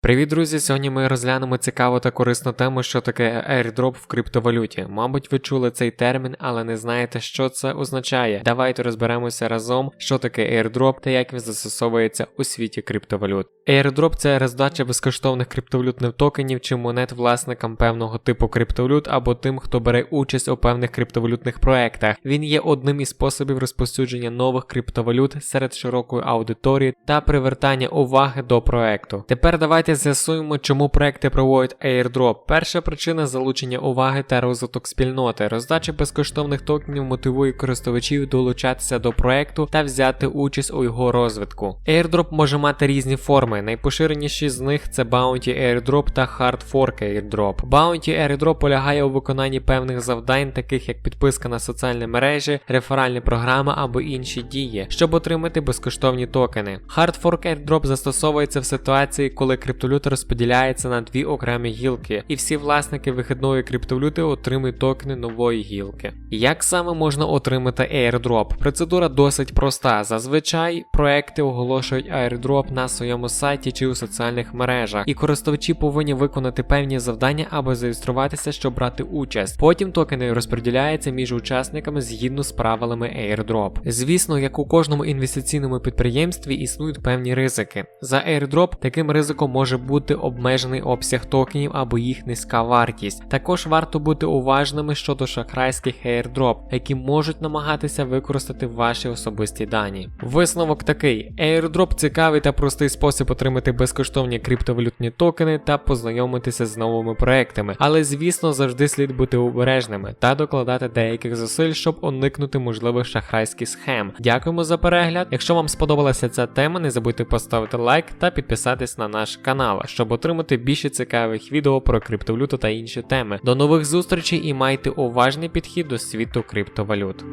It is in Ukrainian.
Привіт, друзі! Сьогодні ми розглянемо цікаву та корисну тему, що таке airdrop в криптовалюті. Мабуть, ви чули цей термін, але не знаєте, що це означає. Давайте розберемося разом, що таке airdrop та як він застосовується у світі криптовалют. Airdrop – це роздача безкоштовних криптовалютних токенів чи монет власникам певного типу криптовалют або тим, хто бере участь у певних криптовалютних проектах. Він є одним із способів розповсюдження нових криптовалют серед широкої аудиторії та привертання уваги до проекту. Тепер давайте з'ясуємо, чому проекти проводять airdrop. Перша причина залучення уваги та розвиток спільноти. Роздача безкоштовних токенів мотивує користувачів долучатися до проекту та взяти участь у його розвитку. Airdrop може мати різні форми. Найпоширеніші з них це Bounty Airdrop та Hard Fork Airdrop. Bounty Airdrop полягає у виконанні певних завдань, таких як підписка на соціальні мережі, реферальні програми або інші дії, щоб отримати безкоштовні токени. Hard Fork Airdrop застосовується в ситуації, коли криптовалюта розподіляється на дві окремі гілки, і всі власники вихідної криптовалюти отримують токени нової гілки. Як саме можна отримати airdrop? Процедура досить проста. Зазвичай проекти оголошують airdrop на своєму сайті чи у соціальних мережах, і користувачі повинні виконати певні завдання або зареєструватися, щоб брати участь. Потім токени розподіляються між учасниками згідно з правилами airdrop. Звісно, як у кожному інвестиційному підприємстві існують певні ризики. За airdrop таким ризиком може бути обмежений обсяг токенів або їх низька вартість. Також варто бути уважними щодо шахрайських airdrop, які можуть намагатися використати ваші особисті дані. Висновок такий: airdrop цікавий та простий спосіб отримати безкоштовні криптовалютні токени та познайомитися з новими проектами, але звісно завжди слід бути обережними та докладати деяких зусиль, щоб уникнути можливих шахрайських схем. Дякуємо за перегляд. Якщо вам сподобалася ця тема, не забудьте поставити лайк та підписатись на наш канал, щоб отримати більше цікавих відео про криптовалюту та інші теми. До нових зустрічей і майте уважний підхід до світу криптовалют.